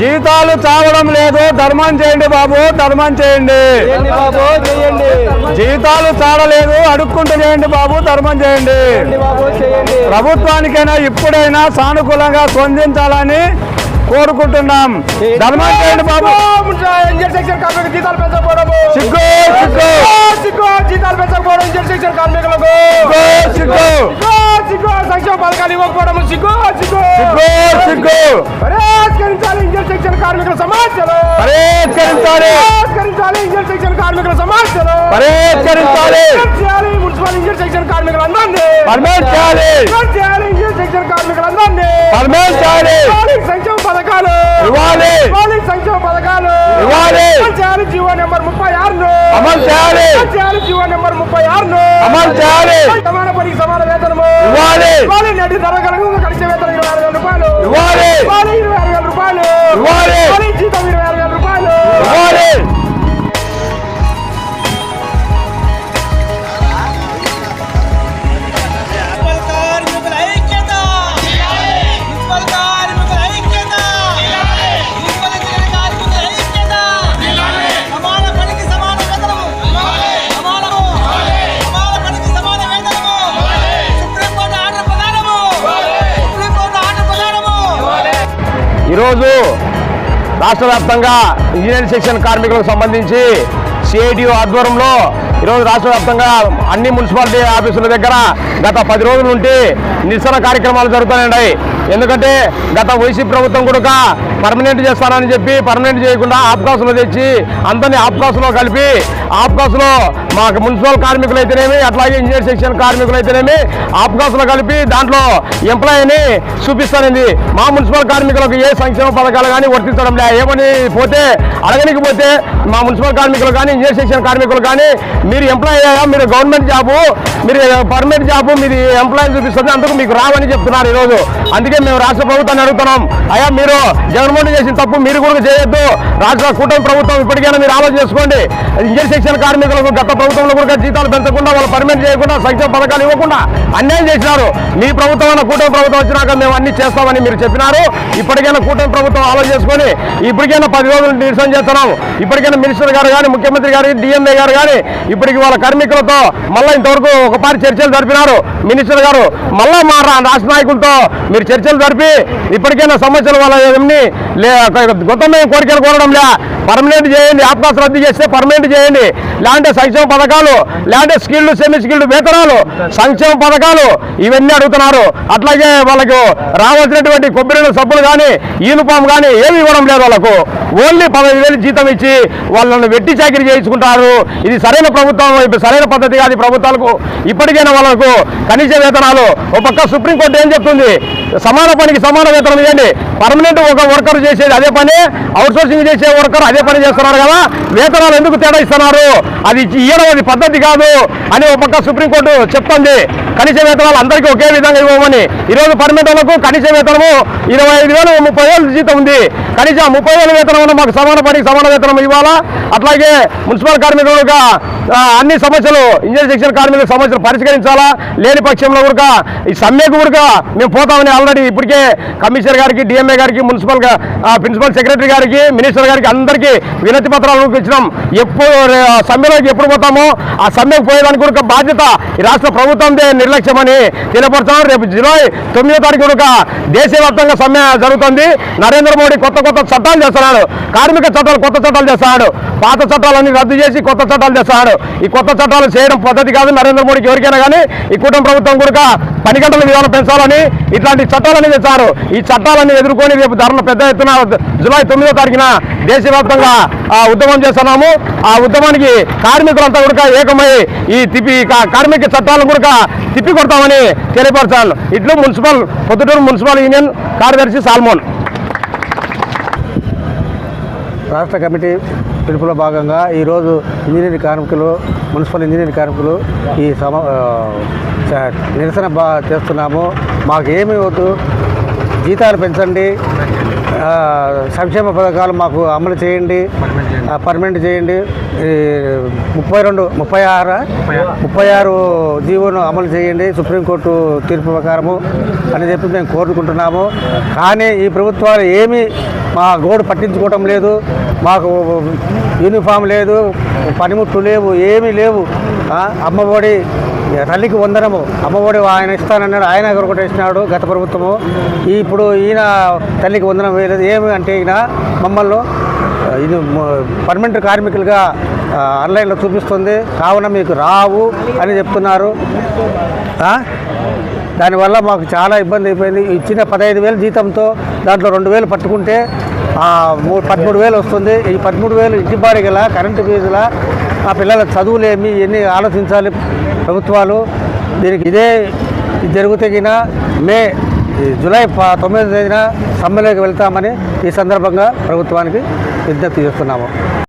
జీతాలు చావడం లేదు. ధర్మం చేయండి బాబు ధర్మం చేయండి. చేయండి బాబు చేయండి. జీతాలు చాడలేదు అడుక్కుంటూ చేయండి బాబు ధర్మం చేయండి. ప్రభుత్వానికైనా ఇప్పుడైనా సానుకూలంగా స్పందించాలని కోరుకుంటున్నాం. ధర్మం చేయండి బాబు. జీతాలు పెంచకపోవడము సిగ్గు సిగ్గు. సిగ్గు జీతాలు పెంచకపోవడం ఇంజన్ సెక్షన్ కార్మికులకు సిగ్గు సిగ్గు. సిగ్గు సిగ్గు సంక్షేమ పథకాలు ఇవ్వకపోవడం సిగ్గు సిగ్గు. సిగ్గు సిగ్గు. పరిష్కరించాలి ఇంజన్ సెక్షన్ కార్మికుల సమస్యలు పరిష్కరించాలి. పరిష్కరించాలి ఇంజన్ సెక్షన్ కార్మికుల సమస్యలు పరిష్కరించాలి చేయాలి మున్సిపల్ ఇంజన్ సెక్షన్ కార్మికులందరినీ పర్మనెంట్ చేయాలి చేయాలి ఇంజన్ సెక్షన్ కార్మికులందరినీ పర్మనెంట్ చేయాలి ఇవ్వాలి సంక్షేమ పథకాలు ఇవ్వాలి. ఇవ్వాలి సంక్షేమ పథకాలు. ఇవ్వాలి. చేయాలి జీవో నెంబర్ ముప్పై ఆరును. అమలు చేయాలి. చేయాలి జీవో నెంబర్ ముప్పై ఆరును. అమలు చేయాలి. సమాన పనికి సమాన వేతనము. ఇవ్వాలి. ఇవ్వాలి. నేటి ధర కలిసి వేతనం ఇరవై ఆరు రూపాయలు. ఇవ్వాలి. ఇరవై ఈరోజు రాష్ట్ర వ్యాప్తంగా ఇంజనీరింగ్ సెక్షన్ కార్మికులకు సంబంధించి సిఐటియు ఆధ్వర్యంలో ఈరోజు రాష్ట్ర వ్యాప్తంగా అన్ని మున్సిపాలిటీ ఆఫీసుల దగ్గర గత పది రోజుల నుండి నిరసన కార్యక్రమాలు జరుగుతున్నాయి ఎందుకంటే గత వైసీపీ ప్రభుత్వం కూడా పర్మనెంట్ చేస్తానని చెప్పి పర్మనెంట్ చేయకుండా ఆప్కాసులో తెచ్చి అందరినీ ఆప్కాసులో కలిపి ఆప్కాసులో మాకు మున్సిపల్ కార్మికులు అయితేనేమి అట్లాగే ఇంజనీర్ సెక్షన్ కార్మికులు అయితేనేమి ఆప్కాసులో కలిపి దాంట్లో ఎంప్లాయీని చూపిస్తానండి మా మున్సిపల్ కార్మికులకు ఏ సంక్షేమ పథకాలు కానీ వర్తించడం లే. ఏమని పోతే అడగనికపోతే మా మున్సిపల్ కార్మికులు కానీ ఇంజనీర్ సెక్షన్ కార్మికులు కానీ మీరు ఎంప్లాయీ అయ్యా మీరు గవర్నమెంట్ జాబు మీరు పర్మనెంట్ జాబు మీరు ఎంప్లాయీ చూపిస్తుంది అందుకు మీకు రావని చెప్తున్నారు ఈరోజు. అందుకే మేము రాష్ట్ర ప్రభుత్వాన్ని అడుగుతున్నాం. అయ్యా మీరు జగన్మోహన్ చేసిన తప్పు మీరు కూడా చేయొద్దు. రాష్ట్ర కూటమి ప్రభుత్వం ఇప్పటికైనా మీరు ఆలోచన చేసుకోండి. ఇంజనీర్ సెక్షన్ కార్మికులకు గత ప్రభుత్వంలో కూడా జీతాలు పెంచకుండా వాళ్ళు పర్మనెంట్ చేయకుండా సంక్షేమ పథకాలు ఇవ్వకుండా అన్యాయం చేసినారు. మీ ప్రభుత్వం అన్న కూటమి ప్రభుత్వం వచ్చినాక మేము అన్ని చేస్తామని మీరు చెప్పినారు. ఇప్పటికైనా కూటమి ప్రభుత్వం ఆలోచన చేసుకొని ఇప్పటికైనా పది రోజులు నిరసన చేస్తున్నాం ఇప్పటికైనా మినిస్టర్ గారు కానీ ముఖ్యమంత్రి గారు డిఎంఏ గారు కానీ ఇప్పటికి వాళ్ళ కార్మికులతో మళ్ళీ ఇంతవరకు ఒకపారి చర్చలు జరిపినారు. మినిస్టర్ గారు మళ్ళా మా రాష్ట్ర నాయకులతో మీరు చర్చలు జరిపి ఇప్పటికైనా సమస్యలు వాళ్ళ లే గొప్ప కోరికలు కోరడం లే. పర్మనెంట్ చేయండి ఆత్మహత్య రద్దు చేస్తే పర్మనెంట్ చేయండి. లేదంటే సంక్షేమ పథకాలు లేదంటే స్కిల్డ్ సెమీ స్కిల్డ్ వేతనాలు సంక్షేమ పథకాలు ఇవన్నీ అడుగుతున్నారు. అట్లాగే వాళ్ళకు రావాల్సినటువంటి కొబ్బరి సబ్బులు కానీ యూనిఫామ్ కానీ ఏమి ఇవ్వడం లేదు వాళ్ళకు. ఓన్లీ పదహైదు వేలు జీతం ఇచ్చి వాళ్ళని వెట్టి చాకిరీ చేయించుకుంటారు. ఇది సరైన ప్రభుత్వం సరైన పద్ధతి కాదు ప్రభుత్వాలకు. ఇప్పటికైనా వాళ్ళకు కనీస వేతనాలు. ఒక పక్క సుప్రీంకోర్టు ఏం చెప్తుంది? సమాన పనికి సమాన వేతనం ఇవ్వండి. పర్మనెంట్ ఒక వర్కర్ చేసేది అదే పని. అవుట్సోర్సింగ్ చేసే వర్కర్ అదే పని చేస్తున్నారు కదా. వేతనాలు ఎందుకు తేడా ఇస్తున్నారు? అది ఇవ్వడం అది పద్ధతి కాదు అని ఒక పక్క సుప్రీంకోర్టు చెప్తుంది. కనీస వేతనాలు అందరికీ ఒకే విధంగా ఇవ్వమని. ఈరోజు పర్మనెంట్ కనీస వేతనము ఇరవై ఐదు వేలు ముప్పై వేలు జీతం ఉంది. కనీసం ముప్పై వేల వేతనం మాకు సమాన పనికి సమాన వేతనం ఇవ్వాలా? అట్లాగే మున్సిపల్ కార్మికులుగా అన్ని సమస్యలు ఇంజనీర్ శిక్షణ కార్మికుల సమస్యలు పరిష్కరించాలా? లేని పక్షంలో కూడా ఈ సమ్మెకు కూడా మేము పోతామని ఆల్రెడీ ఇప్పటికే కమిషనర్ గారికి డిఎంఏ గారికి మున్సిపల్ ప్రిన్సిపల్ సెక్రటరీ గారికి మినిస్టర్ గారికి అందరికీ వినతి పత్రాలు పంపించడం ఎప్పుడు సమ్మెలోకి ఎప్పుడు పోతామో ఆ సమ్మెకు పోయేదానికి కూడా బాధ్యత ఈ రాష్ట్ర ప్రభుత్వందే నిర్లక్ష్యమని తెలియపరుస్తున్నాం రేపు జులై తొమ్మిదో తారీఖు కూడా దేశవ్యాప్తంగా సమ్మె జరుగుతుంది. నరేంద్ర మోడీ కొత్త కొత్త చట్టాలు చేస్తున్నాడు. కార్మిక చట్టాలు కొత్త చట్టాలు చేస్తున్నాడు. పాత చట్టాలన్నీ రద్దు చేసి కొత్త చట్టాలు చేస్తున్నాడు. ఈ కొత్త చట్టాలు చేయడం పద్ధతి కాదు నరేంద్ర మోడీకి ఎవరికైనా కానీ ఈ కుటుంబ ప్రభుత్వం కూడా పని గంటల విధానం పెంచాలని ఇట్లాంటి చట్టాలన్నీ తెచ్చారు ఈ చట్టాలన్నీ ఎదుర్కొని రేపు ధరలు పెద్ద ఎత్తున జూలై తొమ్మిదో తారీఖున దేశవ్యాప్తంగా ఆ, ఉద్యమం చేస్తున్నాము. ఆ ఉద్యమానికి కార్మికులంతా కూడా ఏకమై ఈ తిప్పి కార్మిక చట్టాలను కూడా తిప్పి కొడతామని తెలియపరచాను ఇట్లు మున్సిపల్ పొద్దుటూరు మున్సిపల్ యూనియన్ కార్యదర్శి సాల్మోన్. రాష్ట్ర కమిటీ పిలుపులో భాగంగా ఈరోజు ఇంజనీరింగ్ కార్మికులు మున్సిపల్ ఇంజనీరింగ్ కార్మికులు ఈ సమ నిరసన బా చేస్తున్నాము. మాకు ఏమీ వద్దు. జీతాలు పెంచండి. సంక్షేమ పథకాలు మాకు అమలు చేయండి. పర్మనెంట్ చేయండి. ముప్పై రెండు ముప్పై ఆరు ముప్పై ఆరు జీవోను అమలు చేయండి. సుప్రీంకోర్టు తీర్పు ప్రకారము అని చెప్పి మేము కోరుకుంటున్నాము. కానీ ఈ ప్రభుత్వాలు ఏమీ మా గోడు పట్టించుకోవటం లేదు. మాకు యూనిఫామ్ లేదు పనిముట్లు లేవు ఏమీ లేవు. అమ్మఒడి తల్లికి వందనము. అమ్మఒడి ఆయన ఇస్తానన్నాడు ఆయన ఒకటి ఇచ్చినాడు గత ప్రభుత్వము. ఇప్పుడు ఈయన తల్లికి వందనం వేయలేదు. ఏమి అంటే ఈయన మమ్మల్ని ఇది పర్మనెంట్ కార్మికులుగా ఆన్లైన్లో చూపిస్తుంది. కావున మీకు రావు అని చెప్తున్నారు. దానివల్ల మాకు చాలా ఇబ్బంది అయిపోయింది. ఇచ్చిన పదహైదు వేలు జీతంతో దాంట్లో రెండు వేలు పట్టుకుంటే మూడు పదమూడు వేలు వస్తుంది. ఈ పదమూడు వేలు ఇంటి బాడిగల కరెంటు ఫీజుల ఆ పిల్లల చదువులేమి ఇవన్నీ ఆలోచించాలి ప్రభుత్వాలు? దీనికి ఇదే ఇది మే జులై జూలై తొమ్మిదో తేదీన సమ్మెలోకి వెళ్తామని ఈ సందర్భంగా ప్రభుత్వానికి విజ్ఞప్తి చేస్తున్నాము.